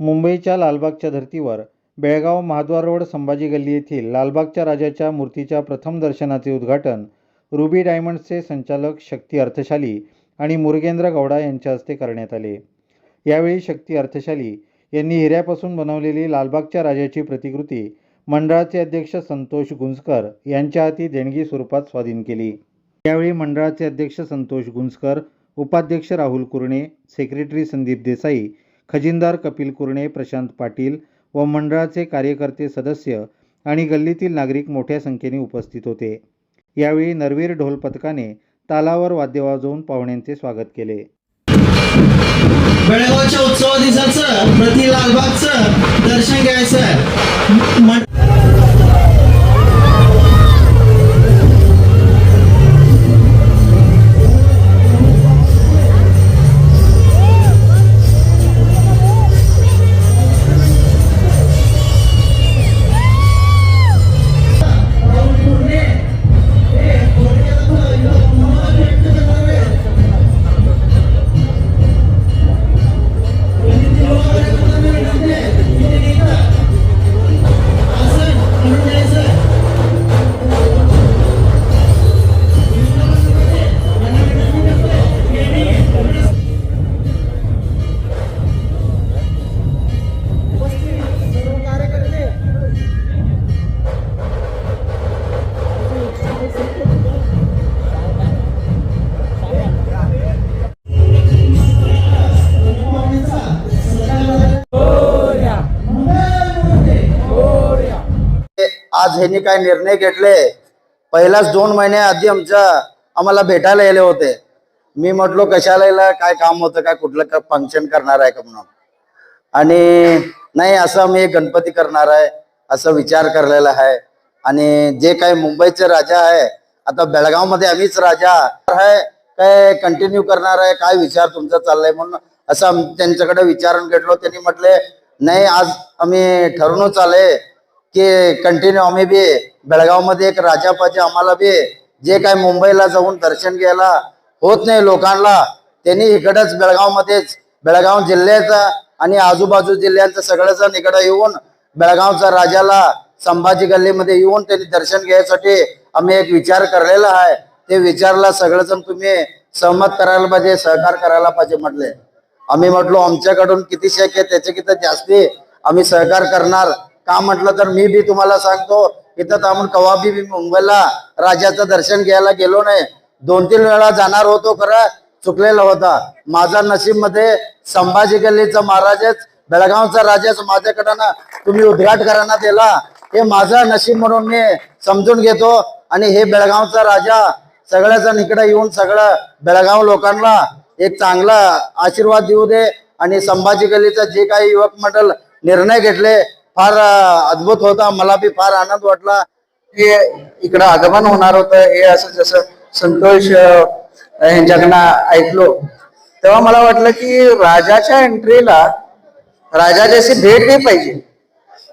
मुंबईच्या लालबागच्या धर्तीवर बेळगाव महाद्वार रोड संभाजी गल्ली येथील लालबागच्या राजाच्या मूर्तीच्या प्रथम दर्शनाचे उद्घाटन रुबी डायमंड्सचे संचालक शक्ती अर्थशाली आणि मुरुगेंद्र गौडा यांच्या हस्ते करण्यात आले. यावेळी शक्ती अर्थशाली यांनी हिऱ्यापासून बनवलेली लालबागच्या राजाची प्रतिकृती मंडळाचे अध्यक्ष संतोष गुंजकर यांच्या हाती देणगी स्वरूपात स्वाधीन केली. यावेळी मंडळाचे अध्यक्ष संतोष गुंजकर उपाध्यक्ष राहुल कुरणे सेक्रेटरी संदीप देसाई खजिनदार कपिल कुरणे प्रशांत पाटील व मंडळाचे कार्यकर्ते सदस्य आणि गल्लीतील नागरिक मोठ्या संख्येने उपस्थित होते. यावेळी नरवीर ढोल पथकाने तालावर वाद्य वाजवून पाहुण्यांचे स्वागत केले. बेळगावच्या उत्सवा दिवसाचं आज ह्यांनी काय निर्णय घेतले? पहिलाच दोन महिने आधी आमच्या आम्हाला भेटायला गेले होते. मी म्हटलो कशाला यायला काय काम होतं काय कुठलं फंक्शन करणार आहे का म्हणून? आणि नाही असं मी गणपती करणार आहे असं विचार करलेला आहे. आणि जे काही मुंबईचे राजा आहे आता बेळगावमध्ये आम्हीच राजा आहे काय कंटिन्यू करणार आहे काय विचार तुमचा चाललाय? म्हणून असं त्यांच्याकडे विचारून घेतलो. त्यांनी म्हटले नाही आज आम्ही ठरवूनच आले की कंटिन्यू आम्ही बी बेळगावमध्ये एक राजा पाहिजे आम्हाला बी जे काय मुंबईला जाऊन दर्शन घ्यायला होत नाही लोकांना त्यांनी इकडंच बेळगावमध्येच बेळगाव जिल्ह्याचा आणि आजूबाजू जिल्ह्यांचं सगळेजण इकडे येऊन बेळगावचा राजाला संभाजी गल्लीमध्ये येऊन त्यांनी दर्शन घ्यायसाठी आम्ही एक विचार करलेला आहे. ते विचारला सगळेजण तुम्ही सहमत करायला पाहिजे सहकार करायला पाहिजे म्हटले. आम्ही म्हटलो आमच्याकडून किती शक्य आहे त्याच्या किती जास्ती आम्ही सहकार करणार. का म्हटलं तर मी बी तुम्हाला सांगतो इथं तर आपण कवा बी मुंबईला राजाचं दर्शन घ्यायला गेलो नाही. दोन तीन वेळा जाणार होतो खरं चुकलेला होता. माझा नशीबमध्ये संभाजी गल्लीचा महाराजच बेळगावचा राजाच माझ्याकडं ना तुम्ही उद्घाटकरांना दिला हे माझं नशीब म्हणून मी समजून घेतो. आणि हे बेळगावचा राजा सगळ्याजण इकडे येऊन सगळं बेळगाव लोकांना एक चांगला आशीर्वाद देऊ दे. आणि संभाजी गल्लीचं जे काही युवक मंडळ निर्णय घेतले फार अद्भुत होता. मला बी फार आनंद वाटला हे इकडं आगमन होणार होतं. हे असं जसं संतोष यांच्याकडनं ऐकलो. तेव्हा मला वाटलं की राजाच्या एंट्रीला जशी भेट नाही पाहिजे.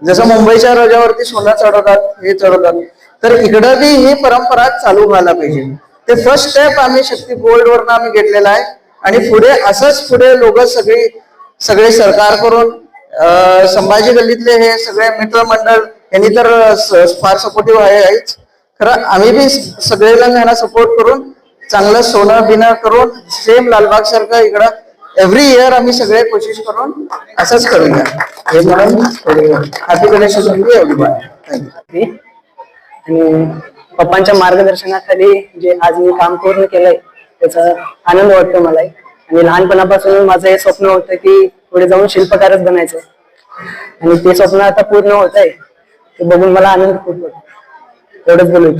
जसं मुंबईच्या रजावरती सोनं चढवतात हे चढवतात. तर इकडं बी ही परंपरा चालू व्हायला पाहिजे. ते फर्स्ट स्टेप आम्ही शक्ती गोल्ड वरनं आम्ही घेतलेला आहे. आणि पुढे असंच पुढे लोक सगळी सगळे सरकार करून संभाजी गल्लीतले हे सगळे मित्रमंडळ यांनी तर फार सपोर्टिव्ह आहे आहेच. खरं आम्ही बी सगळेजण यांना सपोर्ट करून चांगलं सोनं बिनं करून सेम लालबाग सारखं इकडं एव्हरी इयर आम्ही सगळे कोशिश करून असंच करूया. हे म्हणून हॅपी गणेश एवढी आणि पप्पांच्या मार्गदर्शनाखाली जे आज मी काम पूर्ण केलंय त्याचा आनंद वाटतो मला आणि लहानपणापासून माझं हे स्वप्न होतं की पुढे जाऊन शिल्पकारच बनायचं आणि ते स्वप्न आता पूर्ण होत आहे ते बघून मला आनंद खूप होतो. एवढंच बोलू